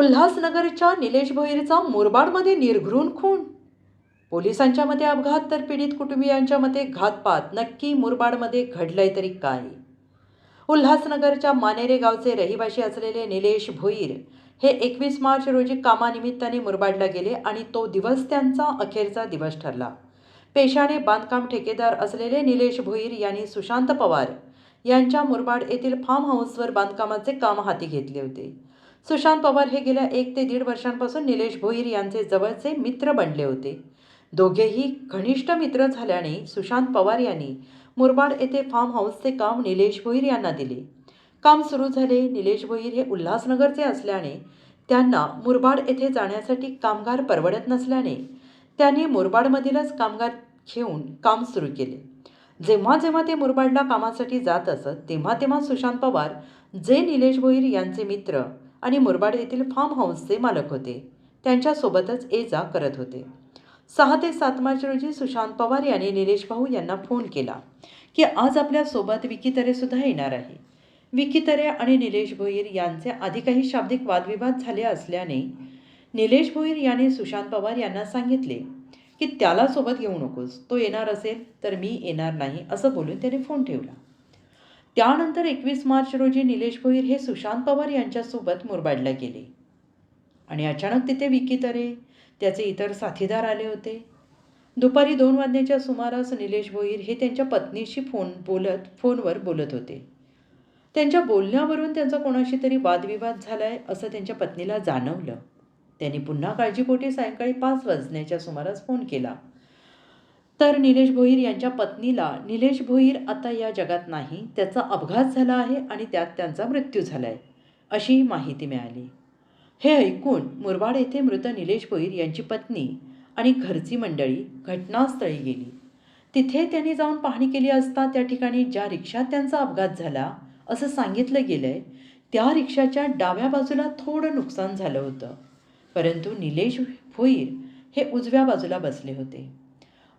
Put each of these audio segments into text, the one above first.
उल्हासनगरच्या निलेश भोईरचा मुरबाडमध्ये निर्घृण खून. पोलिसांच्या मते अपघात तर पीडित कुटुंबियांच्या मते घातपात. नक्की मुरबाडमध्ये घडलंय तरी काय? उल्हासनगरच्या मानेरे गावचे रहिवाशी असलेले निलेश भोईर हे एकवीस मार्च रोजी कामानिमित्ताने मुरबाडला गेले आणि तो दिवस त्यांचा अखेरचा दिवस ठरला. पेशाने बांधकाम ठेकेदार असलेले निलेश भोईर यांनी सुशांत पवार यांच्या मुरबाड येथील फार्म हाऊसवर बांधकामाचे काम हाती घेतले होते. सुशांत पवार हे गेल्या एक ते दीड वर्षांपासून निलेश भोईर यांचे जवळचे मित्र बनले होते. दोघेही घनिष्ठ मित्र झाल्याने सुशांत पवार यांनी मुरबाड येथे फार्म हाऊसचे काम निलेश भोईर यांना दिले. काम सुरू झाले निलेश भोईर हे उल्हासनगरचे असल्याने त्यांना मुरबाड येथे जाण्यासाठी कामगार परवडत नसल्याने त्यांनी मुरबाडमधीलच कामगार घेऊन काम सुरू केले. जेव्हा जेव्हा ते मुरबाडला कामासाठी जात असत तेव्हा तेव्हा सुशांत पवार जे निलेश भोईर यांचे मित्र आणि मुरबाड येथील फार्म हाऊसचे मालक होते. त्यांच्यासोबतच ये जा करत होते. सहा ते सात मार्च रोजी सुशांत पवार यांनी निलेश भाऊ यांना फोन केला की आज आपल्यासोबत विकी तरेसुद्धा येणार आहे. विकी तरे आणि निलेश भोईर यांचे आधी काही शाब्दिक वादविवाद झाले असल्याने निलेश भोईर यांनी सुशांत पवार यांना सांगितले की त्याला सोबत घेऊ नकोस. तो येणार असेल तर मी येणार नाही असं बोलून त्याने फोन ठेवला. त्यानंतर एकवीस मार्च रोजी निलेश भोईर हे सुशांत पवार यांच्यासोबत मुरबाडला गेले. आणि अचानक तिथे विकी तरे त्याचे इतर साथीदार आले होते. दुपारी दोन वाजण्याच्या सुमारास निलेश भोईर हे त्यांच्या पत्नीशी फोन बोलत फोनवर बोलत होते. त्यांच्या बोलण्यावरून त्यांचा कोणाशी तरी वादविवाद झालाय असं त्यांच्या पत्नीला जाणवलं. त्यांनी पुन्हा काळजीपोटी सायंकाळी पाच वाजण्याच्या सुमारास फोन केला. तर निलेश भोईर यांच्या पत्नीला निलेश भोईर आता या जगात नाही त्याचा अपघात झाला आहे आणि त्यात त्यांचा मृत्यू झाला आहे अशी माहिती मिळाली. हे ऐकून मुरबाड येथे मृत निलेश भोईर यांची पत्नी आणि घरची मंडळी घटनास्थळी गेली. तिथे त्यांनी जाऊन पाहणी केली असता त्या ठिकाणी ज्या रिक्षात त्यांचा अपघात झाला असं सांगितलं गेलं आहे त्या रिक्षाच्या डाव्या बाजूला थोडं नुकसान झालं होतं. परंतु निलेश भोईर हे उजव्या बाजूला बसले होते.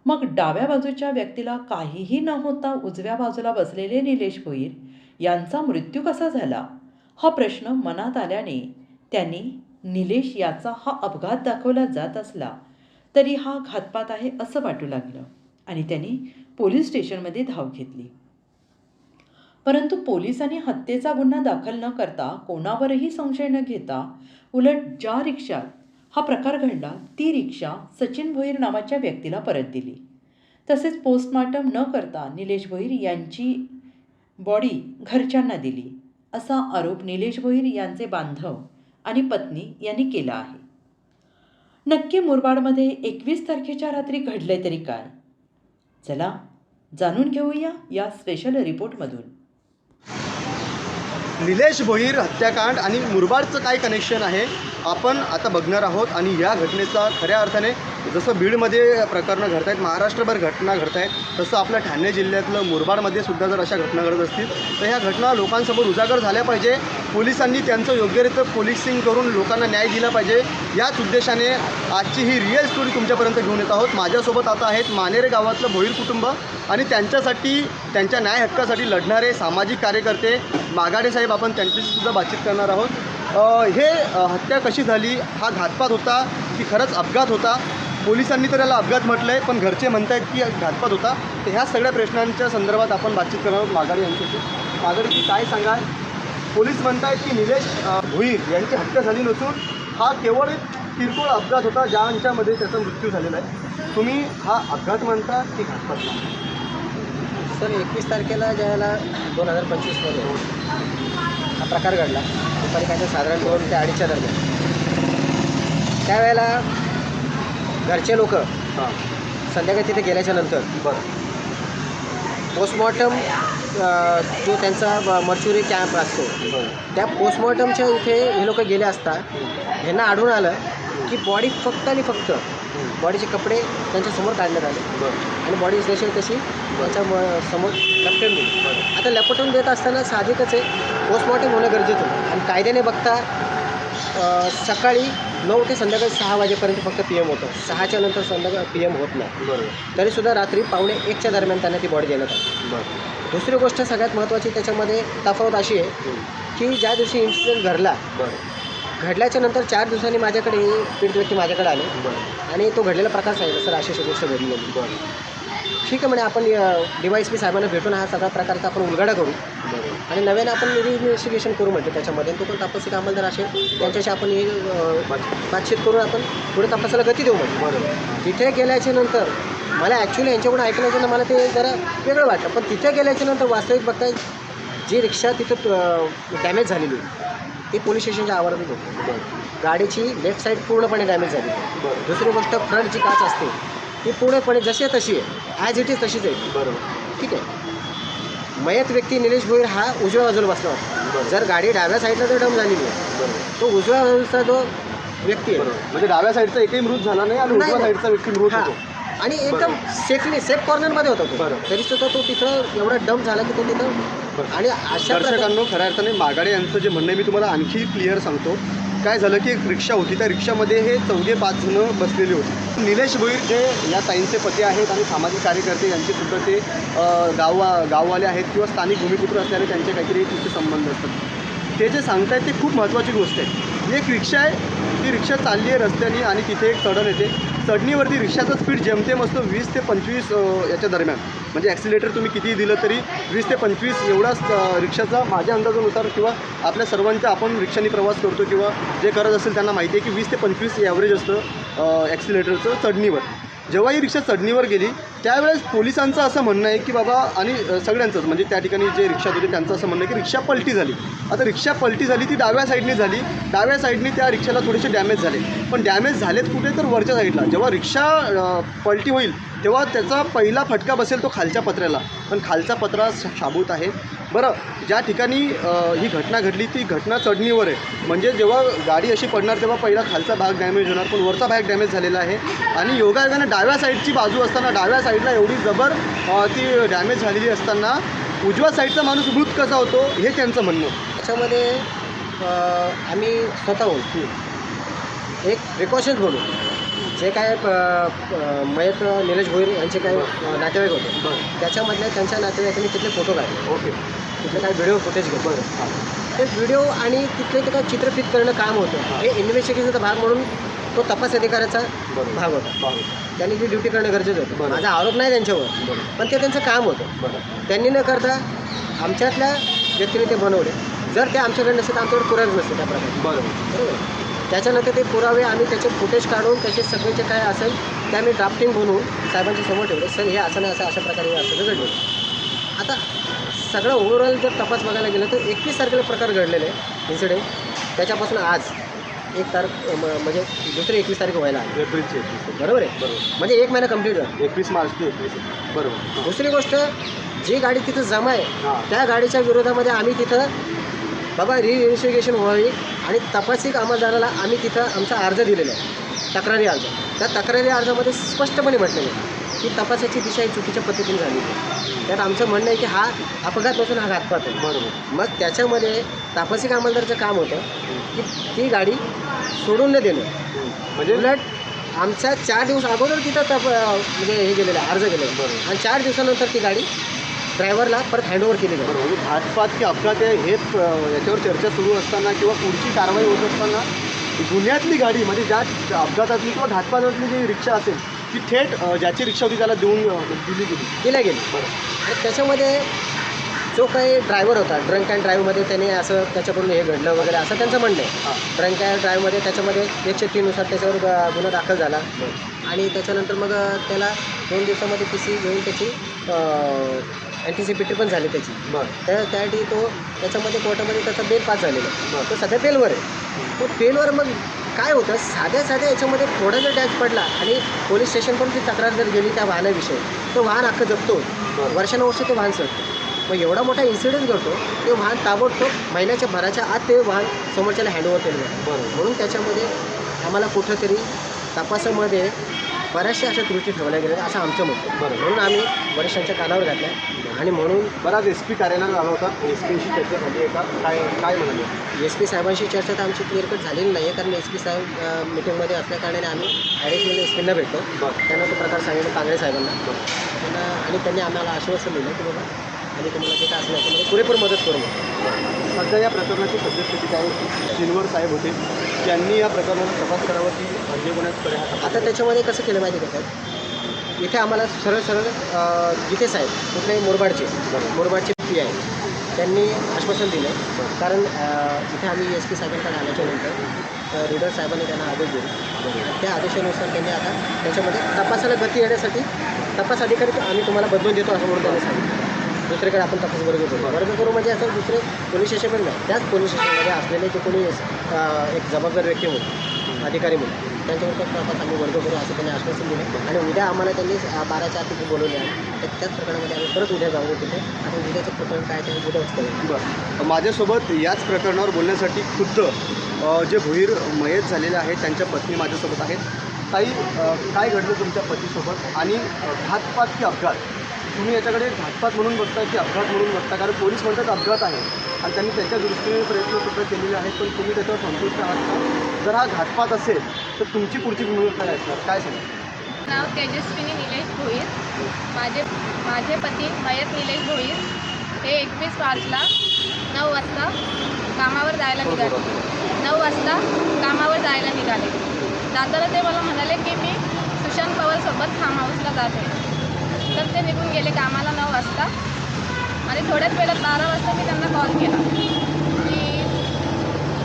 मग डाव्या बाजूच्या व्यक्तीला काहीही न होता उजव्या बाजूला बसलेले निलेश भोईर यांचा मृत्यू कसा झाला? हा प्रश्न मनात आल्याने त्यांनी निलेश याचा हा अपघात दाखवला जात असला तरी हा घातपात आहे असं वाटू लागलं आणि त्यांनी पोलीस स्टेशनमध्ये धाव घेतली. परंतु पोलिसांनी हत्येचा गुन्हा दाखल न करता कोणावरही संशय न घेता उलट ज्या रिक्षात हा प्रकार घडला ती रिक्षा सचिन भोईर नावाच्या व्यक्तीला परत दिली. तसेच पोस्टमार्टम न करता निलेश भोईर यांची बॉडी घरच्यांना दिली असा आरोप निलेश भोईर यांचे बांधव आणि पत्नी यांनी केला आहे. नक्की मुरबाडमध्ये एकवीस तारखेच्या रात्री घडले तरी काय? चला जाणून घेऊया या स्पेशल रिपोर्टमधून निलेश भोईर हत्याकांड आणि मुरबाडचं काय कनेक्शन आहे? आपण आता बघणार आहोत आणि या घटनेचा खऱ्या अर्थाने जसं बीडमध्ये प्रकरणं घडत आहेत महाराष्ट्रभर घटना घडत आहेत तसं आपल्या ठाणे जिल्ह्यातलं मुरबाडमध्ये सुद्धा जर अशा घटना घडत असतील तर ह्या घटना लोकांसमोर उजागर झाल्या पाहिजे. पोलिसांनी त्यांचं योग्यरित्या पोलिसिंग करून लोकांना न्याय दिला पाहिजे. याच उद्देशाने आजची ही रिअल स्टोरी तुमच्यापर्यंत घेऊन येत आहोत. माझ्यासोबत आता आहेत मानेरे गावातलं भोईर कुटुंब आणि त्यांच्यासाठी त्यांच्या न्याय हक्कासाठी लढणारे सामाजिक कार्यकर्ते. मागाडे साहेब आपण त्यांच्याशी सुद्धा बातचीत करणार आहोत. हे हत्या कशी झाली हा घातपात होता की खरंच अपघात होता? पोलिसांनी तर याला अपघात म्हटलं आहे पण घरचे म्हणतायत की घातपात होता. तर ह्या सगळ्या प्रश्नांच्या संदर्भात आपण बातचीत करणार आहोत माघारी यांच्याशी. मागाडे काय सांगाल? पोलीस म्हणतायत की निलेश भुईर यांची हत्या झाली नसून हा केवळ एक किरकोळ अपघात होता ज्यांच्यामध्ये त्याचा मृत्यू झालेला आहे. तुम्ही हा अपघात म्हणता की घातपात म्हणता? सर एकवीस तारखेला ज्याला दोन हजार पंचवीसमध्ये प्रकार घडला. दुपारी काय साधारण दोन ते अडीचच्या दरम्यान. त्यावेळेला घरचे लोक हां. संध्याकाळी तिथे गेल्याच्यानंतर बरं. पोस्टमॉर्टम जो त्यांचा मर्च्युरी कॅम्प असतो त्या पोस्टमॉर्टमच्या इथे हे लोक गेले असता ह्यांना आढळून आलं की बॉडी फक्त आणि फक्त बॉडीचे कपडे त्यांच्यासमोर काढण्यात आले. आणि बॉडी जशी आहे तशी त्याच्या म- समोर लपटून दिली. आता लपटून देत असताना साहजिकच आहे पोस्टमॉर्टम होणं गरजेचं होतं. आणि कायद्याने बघता सकाळी नऊ ते संध्याकाळी सहा वाजेपर्यंत फक्त पी एम होतं. सहाच्या नंतर संध्याकाळ पी एम होत नाही. बरोबर तरीसुद्धा रात्री पावणे एकच्या दरम्यान त्यांना ती बॉडी देण्यात आली. बरं. दुसरी गोष्ट सगळ्यात महत्त्वाची त्याच्यामध्ये तफावत अशी आहे की ज्या दिवशी इन्सिडेंट घडला बरं. घडल्याच्या नंतर चार दिवसांनी माझ्याकडे हे पीडित व्यक्ती माझ्याकडे आले. आणि तो घडलेला प्रकार सांगितला सर अशी अशी गोष्ट घडली आहे." बरं. ठीक आहे म्हणे आपण डिवाईस पी साहेबांना भेटून हा सगळ्या प्रकारचा आपण उलगडा करू. आणि नव्याने आपण इन्व्हेस्टिगेशन करू म्हणते त्याच्यामध्ये. तो पण तपासिक अंमलदार असेल. त्यांच्याशी आपण हे बातचीत करून आपण पुढे तपासाला गती देऊ बरोबर तिथे गेल्याच्यानंतर मला ॲक्च्युली यांच्याकडून ऐकल्याचं मला ते जरा वेगळं वाटलं. पण तिथे गेल्याच्यानंतर वास्तविक बघता जी रिक्षा तिथं डॅमेज झालेली ती पोलीस स्टेशनच्या आवारात होती गाडीची लेफ्ट साईड पूर्णपणे डॅमेज झाली. दुसरी गोष्ट फ्रंटची काच असते ती पूर्णपणे जशी आहे तशी आहे. ॲज इट इज तशीच आहे. बरोबर. ठीक आहे. मयत व्यक्ती निलेश भोईर हा उजव्या बाजूला बसला होता. जर गाडी डाव्या साईडला जर डम झालेली आहे. तो उजव्या बाजूचा जो व्यक्ती आहे. म्हणजे डाव्या साईडचा एकही मृत झाला नाही आणि उजव्या. साईडचा व्यक्ती मृत होतो. आणि एकदम सेफली सेफ कॉर्नरमध्ये होता तो. तरी सुद्धा तो तिथं एवढा डम झाला की तो तिथं आणि अशा दर्शकांनो खऱ्या अर्थाने मागाडे यांचं जे म्हणणं आहे मी तुम्हाला आणखी क्लिअर सांगतो. काय झालं की एक रिक्षा होती. त्या रिक्षामध्ये हे चौघे पाच जण बसलेले होते. निलेश भोईर जे या ताईंचे पती आहेत आणि सामाजिक कार्यकर्ते यांचे सुद्धा ते गाव गाववाले आहेत किंवा स्थानिक भूमिपुत्र असल्याने त्यांचे काहीतरी तिथे संबंध असतात. ते जे सांगतायत ते खूप महत्त्वाची गोष्ट आहे. ही एक रिक्षा आहे ती रिक्षा चालली आहे रस्त्याने आणि तिथे एक चढण येते. चढणीवरती रिक्षाचं स्पीड जेमतेम असतो वीस ते पंचवीस याच्या दरम्यान. म्हणजे ॲक्सिलेटर तुम्ही कितीही दिलं तरी वीस ते पंचवीस एवढाच रिक्षाचा माझ्या अंदाजानुसार किंवा आपल्या सर्वांच्या आपण रिक्षाने प्रवास करतो किंवा जे करत असेल त्यांना माहिती आहे की वीस ते पंचवीस ॲव्हरेज असतं ॲक्सिलेटरचं चढणीवर. जेव्हा ही रिक्षा चढणीवर गेली त्यावेळेस पोलिसांचं असं म्हणणं आहे की बाबा आणि सगळ्यांचंच म्हणजे त्या ठिकाणी जे रिक्षात होते त्यांचं असं म्हणणं आहे की रिक्षा पलटी झाली. आता रिक्षा पलटी झाली ती डाव्या साईडने झाली. डाव्या साईडने त्या रिक्षाला थोडेसे डॅमेज झाले. पण डॅमेज झालेत कुठे? तर वरच्या साईडला. जेव्हा रिक्षा पलटी होईल तेव्हा त्याचा पहिला फटका बसेल तो खालच्या पत्र्याला. पण खालचा पत्रा शाबूत आहे. बरं ज्या ठिकाणी ही घटना घडली ती घटना चढणीवर आहे. म्हणजे जेव्हा गाडी अशी पडणार तेव्हा पहिला खालचा भाग डॅमेज होणार पण वरचा भाग डॅमेज झालेला आहे. आणि योगायोगानं डाव्या साईडची बाजू असताना डाव्या साईडला एवढी जबर ती डॅमेज झालेली असताना उजव्या साईडचा माणूस मृत कसा होतो हे त्यांचं म्हणणं. त्याच्यामध्ये आम्ही स्वतःहून एक प्रिकॉशन्स म्हणून जे काय मयत निलेश भोईर यांचे काय नातेवाईक होते. त्याच्यामधल्या त्यांच्या नातेवाईकांनी तिथले फोटो काढले. ओके. तिथले काही व्हिडिओ फुटेज घेतले. बरं. ते व्हिडिओ आणि तिथले ते काय चित्रफित करणं काम होतं. हे. इन्व्हेस्टिगेशनचा भाग म्हणून तो तपास अधिकाऱ्याचा. भाग होता. त्यांनी ती ड्युटी करणं गरजेचं होतं. माझा आरोप नाही त्यांच्यावर पण ते त्यांचं काम होतं. त्यांनी न करता आमच्यातल्या व्यक्तीने ते बनवले. जर ते आमच्याकडे नसते तर आमच्याकडे पुरावे नसते त्या प्रकारे बरोबर बरोबर? त्याच्यानंतर ते पुरावे आम्ही त्याचे फुटेज काढून त्याचे सगळे जे काय असेल ते आम्ही ड्राफ्टिंग बनवून साहेबांच्या समोर ठेवले. सर हे असं नाही असं अशा प्रकारे हे असं घडलं. आता सगळं ओव्हरऑल जर तपास बघायला गेलं तर एकवीस तारखेला प्रकार घडलेले इन्सिडेंट त्याच्यापासून आज एक तारीख म्हणजे दुसरी एकवीस तारीख व्हायला आली. एप्रिलची एकवीस बरोबर आहे? बरोबर. म्हणजे एक महिना कंप्लीट झाला. एकवीस मार्च ते एकवीस बरोबर. दुसरी गोष्ट जी गाडी तिथं जमा आहे त्या गाडीच्या विरोधामध्ये आम्ही तिथं बाबा रि इन्व्हेस्टिगेशन व्हावी आणि तपासिक अंमलदाराला आम्ही तिथं आमचा अर्ज दिलेला आहे. तक्रारी अर्ज. त्या तक्रारी अर्जामध्ये स्पष्टपणे म्हटलेलं आहे की तपासाची दिशा ही चुकीच्या पद्धतीने झाली आहे. त्यात आमचं म्हणणं आहे की हा अपघात नसून हा घातपात आहे. बरोबर. मग त्याच्यामध्ये तापासिक अंमलदारचं काम होतं की ती गाडी सोडून न देणं. म्हणजे? उलट आमच्या चार दिवस अगोदर तिथं तप म्हणजे हे गेलेलं आहे अर्ज गेलेला. बरोबर. आणि चार दिवसानंतर ती गाडी ड्रायव्हरला परत हँडओव्हर केली जाईल. म्हणजे घातपात की अपघात आहे हेच याच्यावर चर्चा सुरू असताना किंवा पुढची कारवाई होत असताना गुन्ह्यातली गाडी म्हणजे ज्या अपघातातली किंवा घातपातातली जी रिक्षा असेल ती थेट ज्याची रिक्षा होती त्याला देऊन दिली गेली. केल्या गेली बरं. त्याच्यामध्ये जो काही ड्रायव्हर होता ड्रंक अँड ड्राईव्हमध्ये त्याने असं त्याच्याकडून हे घडलं वगैरे असं त्यांचं म्हणणं आहे. ड्रंक अँड ड्राईव्हमध्ये त्याच्यामध्ये एकशे तीननुसार त्याच्यावर गुन्हा दाखल झाला. आणि त्याच्यानंतर मग त्याला दोन दिवसामध्ये पी सी घेऊन त्याची अँटिसिपेटरी पण झाली त्याची. बरं. त्या त्यासाठी तो त्याच्यामध्ये कोर्टामध्ये त्याचा बेल पास झालेला आहे. तो सध्या बेलवर आहे. तो बेलवर मग काय होतं? साध्या साध्या याच्यामध्ये थोडा जर टॅक्स पडला आणि पोलीस स्टेशनपर्यंत ती तक्रार जर गेली त्या वाहनाविषयी तो वाहन अख्खं जपतो. वर्षानुवर्ष ते वाहन सडतं मग एवढा मोठा इन्सिडेंट घडतो ते वाहन ताबडतोब महिन्याच्या भराच्या आत ते वाहन समोरच्याला हँडओव्हर केलं बरोबर म्हणून त्याच्यामध्ये आम्हाला कुठंतरी तपासामध्ये बऱ्याचशा अशा त्रुटी ठेवल्या गेल्या असं आमचं मत आहे. बरं. म्हणून आम्ही वरिष्ठांच्या कानावर घातल्या आणि म्हणून बरं आज एस पी कार्यालयात आला होता. एस पीशी चर्चा झाली आहे का? काय काय म्हणाले? एस पी साहेबांशी चर्चा तर आमची क्लिअर कट झालेली नाही आहे कारण एस पी साहेब मीटिंगमध्ये असल्या कारणाने आम्ही ॲडिशनल एस पीला भेटतो बरं. त्यांना तो प्रकार सांगितलं कांगडे साहेबांना. त्यांना आणि त्यांनी आम्हाला आश्वासन दिलं की बाबा आणि तुम्हाला जे काय असेल याच्यामध्ये पुरेपूर मदत करू सध्या या प्रकरणाची सद्यस्थिती काय? शिनवर साहेब होते. त्यांनी या प्रकरणाचा तपास करावा की म्हणजे कोणाकडे हा आता त्याच्यामध्ये कसं केलं माहिती का साहेब? इथे आम्हाला सरळ सरळ जिथे साहेब कुठले मुरबाडचे मुरबाडचे पी आहे त्यांनी आश्वासन दिलं कारण इथे आम्ही एस पी साहेबांकडे आल्याच्यानंतर रीडर साहेबांनी त्यांना आदेश दिले. त्या आदेशानुसार त्यांनी आता त्याच्यामध्ये तपासाला गती येण्यासाठी तपास अधिकारी आम्ही तुम्हाला बदलून देतो असं म्हणून त्यांनी सांगितलं. दुसरीकडे आपण तपास वर्ग करू वर्ग करू म्हणजे असं दुसरे पोलीस स्टेशनमध्ये नाही. त्याच पोलीस स्टेशनमध्ये असलेले जे कोणी एक जबाबदार व्यक्ती म्हणून अधिकारी म्हणून त्यांच्यावर तपास आम्ही वर्ग करू असं त्यांनी आश्वासन दिलं. आणि उद्या आम्हाला त्यांनी बाराच्या आत बोलवले आहे. तर त्याच प्रकरणामध्ये आम्ही परत उद्या जाऊ तिथे. आणि उद्याचं प्रकरण काय ते उद्याच करू बरं. माझ्यासोबत याच प्रकरणावर बोलण्यासाठी खुद्द जे भुईर मयत झालेले आहेत त्यांच्या पत्नी माझ्यासोबत आहेत. ताई काय घडलं तुमच्या पतीसोबत? आणि घातपात की अपघात तुम्ही याच्याकडे घातपात म्हणून बघता की अपघात म्हणून बघता कारण पोलीस म्हणतात अपघात आहे. आणि त्यांनी त्याच्या दृष्टीने प्रयत्नसुद्धा केलेले आहेत पण तुम्ही त्याच्यावर संतुष्ट आहात का? जर हा घातपात असेल तर तुमची पुढची भूमिका काय असणार? काय सांगा नाव तेजस्विनी निलेश भोईर. माझे माझे पती मयत निलेश भोईर. हे एकवीस मार्चला नऊ वाजता कामावर जायला निघाले. नऊ वाजता कामावर जायला निघाले. जाताना ते मला म्हणाले की मी सुशांत पवारसोबत फार्म हाऊसला जात. आहे तर ते निघून गेले कामाला नऊ वाजता. आणि थोड्याच वेळात बारा वाजता मी त्यांना कॉल केला. की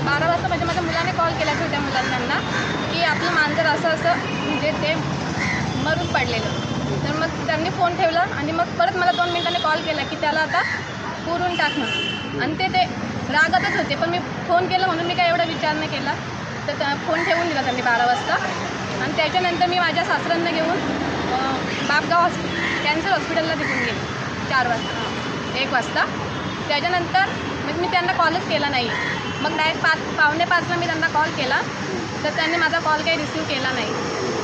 बारा वाजता म्हणजे माझ्या मुलाने कॉल केला छोट्या मुलांना की आपलं मांजर असं असं म्हणजे ते मरून पडलेलं. तर मग त्यांनी फोन ठेवला आणि मग परत मला दोन मिनिटांनी कॉल केला की त्याला आता पुरून टाकणं आणि ते ते रागातच होते. पण मी फोन केला म्हणून मी काय एवढा विचार नाही केला. तर त्या फोन ठेवून दिला त्यांनी बारा वाजता. आणि त्याच्यानंतर मी माझ्या सासऱ्यांना घेऊन बापगाव हॉस्पिटल कॅन्सर हॉस्पिटलला तिथून गेले. चार वाजता. एक वाजता. त्याच्यानंतर मग मी त्यांना कॉलच केला नाही. मग डायरेक्ट पाच पावणे पाचला मी त्यांना कॉल केला. तर त्यांनी माझा कॉल काही रिसीव केला नाही.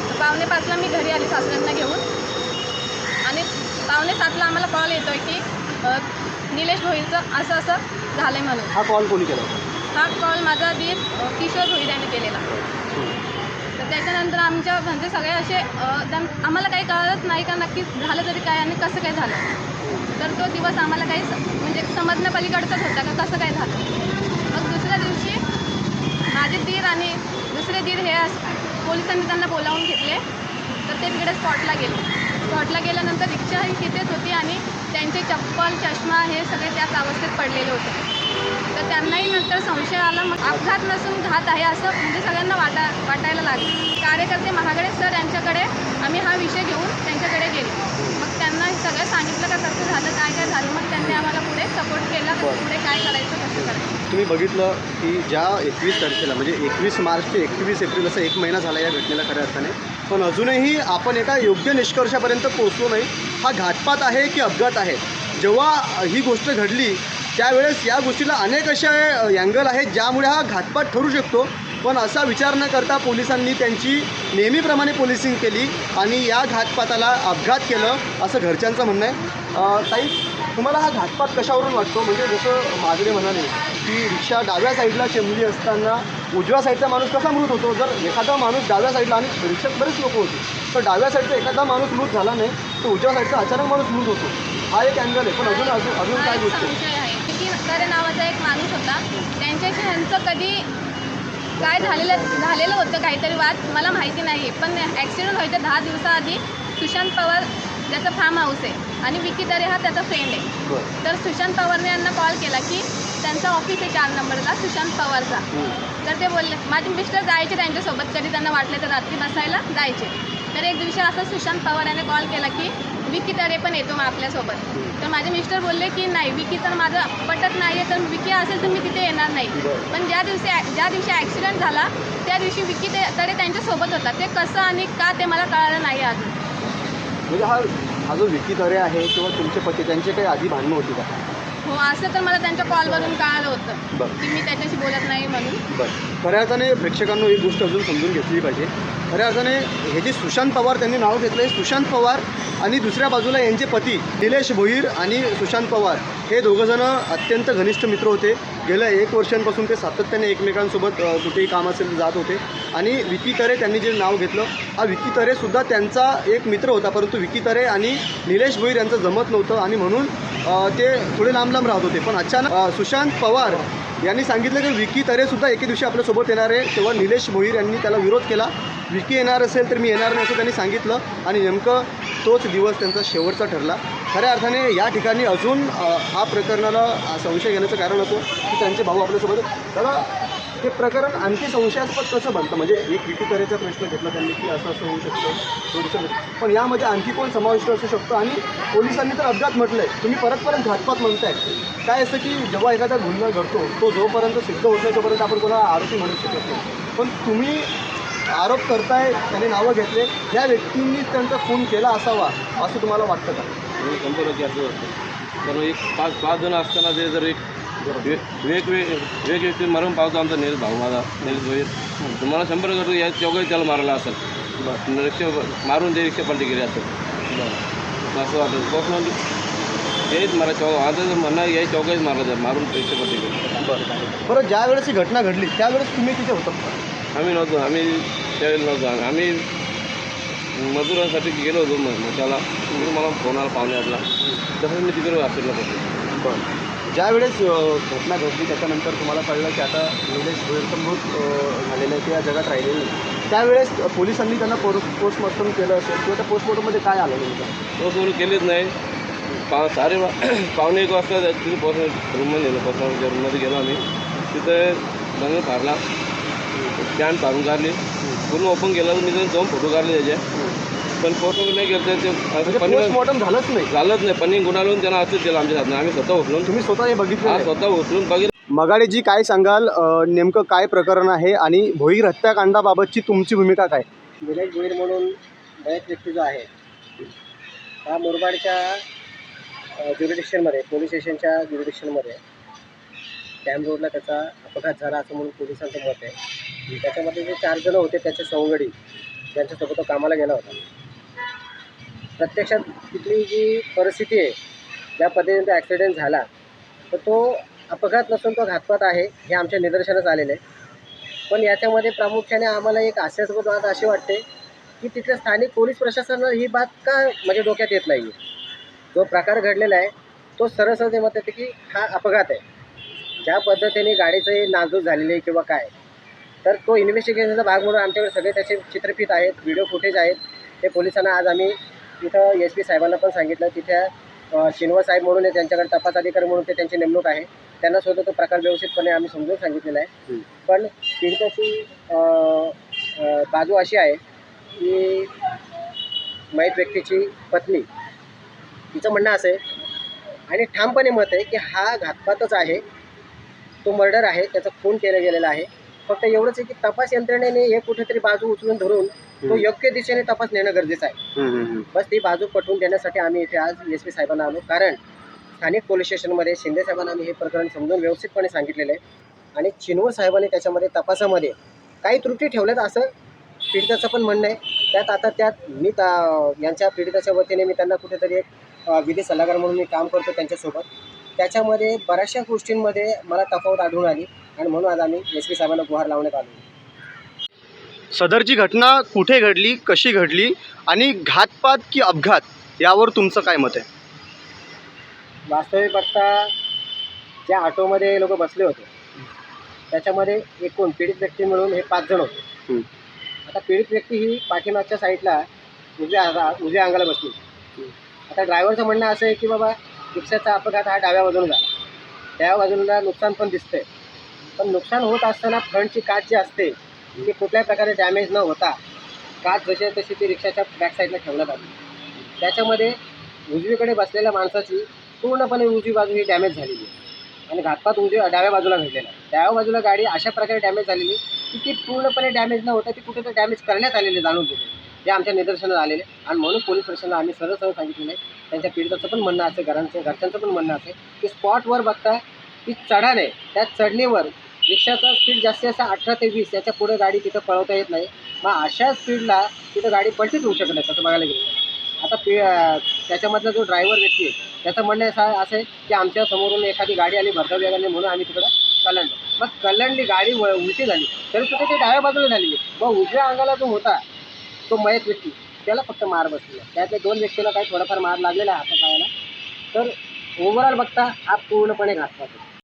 तर पावणे पाचला मी घरी आली सासऱ्यांना घेऊन. आणि पावणे सातला आम्हाला कॉल येतो आहे की निलेश भोईरचं असं असं झालं आहे म्हणून. हा कॉल कोणी केला? हा कॉल माझा अ, किशोर भोईर यांनी केलेला. त्याच्यानंतर आमच्या म्हणजे सगळे असे त्यां- आम्हाला काही कळलंच नाही का नक्की झालं तरी काय आणि कसं काय झालं. तर तो दिवस आम्हाला काही स- म्हणजे समजण्यापलीकडचाच होता का कसं काय झालं. मग दुसऱ्या दिवशी माझे दीर आणि दुसरे दीर हे पोलिसांनी त्यांना बोलावून घेतले. तर ते तिकडे स्पॉटला गेले. स्पॉटला गेल्यानंतर रिक्षा ही तिथेच होती आणि त्यांचे चप्पल चष्मा हे सगळे त्याच अवस्थेत पडलेले होते. तर त्यांनाही नंतर संशय आला मग अपघात नसून घात आहे असं म्हणजे सगळ्यांना वाटा वाटायला लागलं. कार्यकर्ते महागडे सर यांच्याकडे आम्ही हा विषय घेऊन त्यांच्याकडे गेलो. मग त्यांना सगळं सांगितलं का कसं झालं काय काय झालं? मग त्यांनी आम्हाला पुढे सपोर्ट केला पुढे काय करायचं कसं करायचं? तुम्ही बघितलं की ज्या एकवीस तारखेला म्हणजे एकवीस मार्च ते एकवीस एप्रिल असा एक महिना झाला या घटनेला खऱ्या अर्थाने. पण अजूनही आपण एका योग्य निष्कर्षापर्यंत पोहोचलो नाही. हा घातपात आहे की अपघात आहे? जेव्हा ही गोष्ट घडली त्यावेळेस या गोष्टीला अनेक अशा अँगल आहेत ज्यामुळे हा घातपात ठरू शकतो. पण असा विचार न करता पोलिसांनी त्यांची नेहमीप्रमाणे पोलिसिंग केली आणि या घातपाताला अपघात केलं असं घरच्यांचं म्हणणं आहे. ताई तुम्हाला हा घातपात कशावरून वाटतो? म्हणजे जसं मागडे म्हणाले की रिक्षा डाव्या साईडला शेमली असताना उजव्या साईडचा माणूस कसा मृत होतो? जर एखादा माणूस डाव्या साईडला आणि रिक्षात बरेच लोक होते तर डाव्या साईडचा एखादा माणूस मृत झाला नाही तर उजव्या साईडचा अचानक माणूस मृत होतो. हा एक अँगल आहे. पण अजून अजून अजून काय गोष्ट आहे? की नकारे नावाचा एक माणूस होता. त्यांच्याशी ह्यांचं कधी काय झालेलं झालेलं होतं काहीतरी वाद मला माहिती नाही पण ॲक्सिडेंट व्हायच्या दहा दिवसाआधी सुशांत पवार ज्याचं फार्म हाऊस आहे आणि विकी दरे हा त्याचा फ्रेंड आहे. तर सुशांत पवारने यांना कॉल केला की त्यांचा ऑफिस आहे चार नंबरचा सुशांत पवारचा. तर ते बोलले माझे मिस्टर जायचे त्यांच्यासोबत कधी त्यांना वाटले तर रात्री बसायला जायचे. तर एक दिवशी असं सुशांत पवार याने कॉल केला की विकी तरे पण येतो मग आपल्यासोबत. तर माझे मिस्टर बोलले की नाही विकी तर माझं पटत नाही आहे तर विकी असेल तर मी तिथे येणार नाही. पण ज्या दिवशी ज्या दिवशी ॲक्सिडेंट झाला त्या दिवशी विकी ते तरे त्यांच्यासोबत होता. ते कसं आणि का ते मला कळलं नाही अजून. म्हणजे हा हा जो विकी तरे आहे किंवा तुमचे पती त्यांचे काही आधी भांडणं होती का? हो असं तर मला त्यांच्या कॉलवरून कळालं होतं. बरं. की मी त्याच्याशी बोलत नाही म्हणून. बरं. खऱ्या अर्थाने प्रेक्षकांना एक गोष्ट अजून समजून घेतली पाहिजे. खऱ्या अर्थाने हे जे सुशांत पवार त्यांनी नाव घेतलं आहे सुशांत पवार आणि दुसऱ्या बाजूला यांचे पती निलेश भोईर आणि सुशांत पवार हे दोघंजणं अत्यंत घनिष्ठ मित्र होते. गेल्या एक वर्षांपासून ते सातत्याने एकमेकांसोबत कुठेही काम असेल जात होते. आणि विकी तरे त्यांनी जे नाव घेतलं हा विकी तरेसुद्धा त्यांचा एक मित्र होता परंतु विकी तरे आणि निलेश भोईर यांचं जमत नव्हतं आणि म्हणून ते थोडे लांब लांब राहत होते. पण अचानक सुशांत पवार यांनी सांगितलं की विकी तरेसुद्धा एके दिवशी आपल्यासोबत येणार आहे. तेव्हा निलेश मोहीर यांनी त्याला विरोध केला. विकी येणार असेल तर मी येणार नाही असं त्यांनी सांगितलं. आणि नेमकं तोच दिवस त्यांचा शेवटचा ठरला. खऱ्या अर्थाने या ठिकाणी अजून हा प्रकरणाला संशय घेण्याचं कारण असो की त्यांचे भाऊ आपल्यासोबत दादा हे प्रकरण आणखी संशयास्पद कसं बनतं? म्हणजे एक विटीकरेचा प्रश्न घेतला त्यांनी की असं असं होऊ शकतं थोडंसं पण यामध्ये आणखी कोण समाविष्ट असू शकतो? आणि पोलिसांनी तर अपघात म्हटलंय. तुम्ही परत परत घातपात म्हणताय. काय असतं की जेव्हा एखादा गुन्हा घडतो तो जोपर्यंत सिद्ध होत नाही तोपर्यंत आपण कोणाला आरोपी म्हणू शकत नाही. पण तुम्ही आरोप करताय त्याने नावं घेतले या व्यक्तींनी त्यांचा खून केला असावा असं तुम्हाला वाटतं का? शंभर असं होतं कारण एक पाच पाच जण असताना ते जर एक वे- वेगवेग वेग व्यक्ती मारून पावतो आमचा नील भाऊ माझा नील भोईर तुम्हाला शंभर टक्के या चौघही त्याला मारला असेल. रिक्षा मारून ते रिक्षा पलटी केली असेल. असं वाटतं. कोकण हेच मारा चौ आता जर म्हणणं या चौघहीच मारला जाईल मारून रिक्षा पलटी केली. बरं. ज्या वेळेस ही घटना घडली त्यावेळेस तुम्ही तिथे होता आम्ही नव्हतो. आम्ही त्यावेळेला नव्हतो. आम्ही मजुरांसाठी गेलो होतो म- मशाला मला फोन आला पाहुणे आपला तसंच मी तिकडे होतो बरं. ज्या वेळेस अ, घटना घडली त्याच्यानंतर तुम्हाला कळलं की आता निलेश भोईरचं मृत झालेलं आहे ते या जगात राहिलेलं नाही. त्यावेळेस पोलिसांनी त्यांना पोर पोस्टमॉर्टम केलं असेल किंवा त्या पोस्टमॉर्टममध्ये काय आलं नेमकं? तो सोडून केलीच नाही. पा साडे बा पावणे एक वाजता तिथे पोहोचलो रूममध्ये गेलो पोहोचलो रूममध्ये गेलो आम्ही. तिथे रंग फाडला. कॅन फाडून काढली. पूर्ण ओपन केलं. मी तिथे जाऊन फोटो काढले त्याचे. पण फोटो नाही केलं ते म्हणजे पोस्टमॉर्टम झालंच नाही. झालंच नाही. पनीर गुणालून त्यांना असंच दिलं आमच्या हातनं. आम्ही स्वतः उचलून तुम्ही स्वतः हे बघितलं हा. स्वतः उचलून बघितलं. मगाडे जी काय सांगाल? नेमकं काय प्रकरण आहे आणि भोईर हत्याकांडाबाबतची तुमची भूमिका काय? निलेश भोईर म्हणून मयत व्यक्ती जो आहे हा मुरबाडच्या ज्युरिडिक्शनमध्ये पोलीस स्टेशनच्या ज्युरिडिक्शनमध्ये डॅम रोडला त्याचा अपघात झाला असं म्हणून पोलिसांचं मत आहे. त्याच्यामध्ये जे चार जण होते त्याचे सवंगडी ज्यांच्यासोबत तो कामाला गेला होता. प्रत्यक्षात तिथली जी परिस्थिती आहे ज्या पद्धतीने तो ॲक्सिडेंट झाला तर तो अपघात नसून तो घातपात आहे हे आमच्या निदर्शनास आलेलं आहे. पण याच्यामध्ये प्रामुख्याने आम्हाला एक आश्चर्यस्पद बात अशी वाटते की तिथल्या स्थानिक पोलीस प्रशासनाला ही बात का म्हणजे डोक्यात येत नाही जो प्रकार घडलेला आहे तो सरळ सरळ ते मत येते की हा अपघात आहे. ज्या पद्धतीने गाडीचं नाजूक झालेले आहे किंवा काय तर तो इन्व्हेस्टिगेशनचा भाग म्हणून आमच्याकडे सगळे त्याचे चित्रफित आहेत व्हिडिओ फुटेज आहेत. ते पोलिसांना आज आम्ही तिथं एस पी साहेबांना पण सांगितलं तिथे शिनवा साहेब म्हणून त्यांच्याकडे तपास अधिकारी म्हणून ते त्यांची नेमणूक आहे. त्यांना सुद्धा तो प्रकार व्यवस्थितपणे आम्ही समजून सांगितलेला आहे. पण अ, बाजू अशी आहे की मयत व्यक्तीची पत्नी तिचं म्हणणं असं आहे आणि ठामपणे मत आहे की हा घातपातच आहे तो मर्डर आहे त्याचा खून केला गेलेला आहे. फक्त एवढंच आहे की तपास यंत्रणेने हे कुठेतरी बाजू उचलून धरून तो योग्य दिशेने तपास नेणं गरजेचं आहे. बस ती बाजू पटवून देण्यासाठी आम्ही इथे आज एस पी साहेबांना आलो. कारण स्थानिक पोलीस स्टेशनमध्ये शिंदे साहेबांना आम्ही हे प्रकरण समजून व्यवस्थितपणे सांगितलेलं आहे. आणि चिनवर साहेबांनी त्याच्यामध्ये तपासामध्ये काही त्रुटी ठेवल्यात असं पीडिताचं पण म्हणणं आहे. त्यात आता त्यात मी ता यांच्या पीडिताच्या वतीने मी त्यांना कुठेतरी एक विधी सल्लागार म्हणून मी काम करतो त्यांच्यासोबत. त्याच्यामध्ये बऱ्याचशा गोष्टींमध्ये मला तफावत आढळून आली. आणि म्हणून आज आम्ही एस पी साहेबांना गुहार लावण्यात आलो. सदरची घटना कुठे घडली कशी घडली आणि घातपात की अपघात यावर तुमचं काय मत आहे? वास्तविक बघता ज्या ऑटोमध्ये लोक बसले होते त्याच्यामध्ये एकूण पीडित व्यक्ती मिळून हे पाच जण होते. आता पीडित व्यक्ती ही पाठीमागच्या साईडला उजव्या उजव्या अंगाला बसली. आता ड्रायव्हरचं म्हणणं असं आहे की बाबा रिक्षाचा अपघात हा डाव्या बाजूला झाला. त्या बाजूला नुकसान पण दिसतंय. पण नुकसान होत असताना फ्रंटची काच जी असते ती कुठल्याही प्रकारे डॅमेज न होता काच जशी तशी ती रिक्षाच्या बॅक साईडला ठेवण्यात आली. त्याच्यामध्ये उजवीकडे बसलेल्या माणसाची पूर्णपणे उजवी बाजू ही डॅमेज झालेली आणि घातपात उजवी डाव्या बाजूला घडलेला डाव्या बाजूला गाडी अशा प्रकारे डॅमेज झालेली की ती पूर्णपणे डॅमेज न होता ती कुठेतरी डॅमेज करण्यात आलेली जाणून घेते हे आमच्या निदर्शनात आलेले आणि म्हणून पोलीस स्टेशनला आम्ही सरळ सरळ सांगितलेलं आहे. त्यांच्या पीडिताचं पण म्हणणं असेल घरांचं घरच्यांचं पण म्हणणं असेल की स्पॉटवर बघता ती चढाण आहे त्या चढणीवर रिक्षाचा स्पीड जास्तीत जास्त अठरा ते वीस याच्यापुढे गाडी तिथं पळवता येत नाही. मग अशा स्पीडला तिथं गाडी पलटीच होऊ शकत नाही तसं बघायला गेलं आता पी त्याच्यामधला जो ड्रायव्हर व्यक्ती आहे त्याचं म्हणणं असं असं आहे की आमच्या समोरून एखादी गाडी आली भरधाव वेगाने म्हणून आम्ही तिकडं कलंडलो मग कलंडली गाडी व- उलटी झाली तरी सुद्धा ती डाव्या बाजूला झालेली मग उजव्या अंगाला जो होता तो मयत व्यक्ती त्याला फक्त मार बसलेला त्यातल्या दोन व्यक्तीला काही थोडाफार मार लागलेला आहे हातापायाला तर ओव्हरऑल बघता हा पूर्णपणे घातपात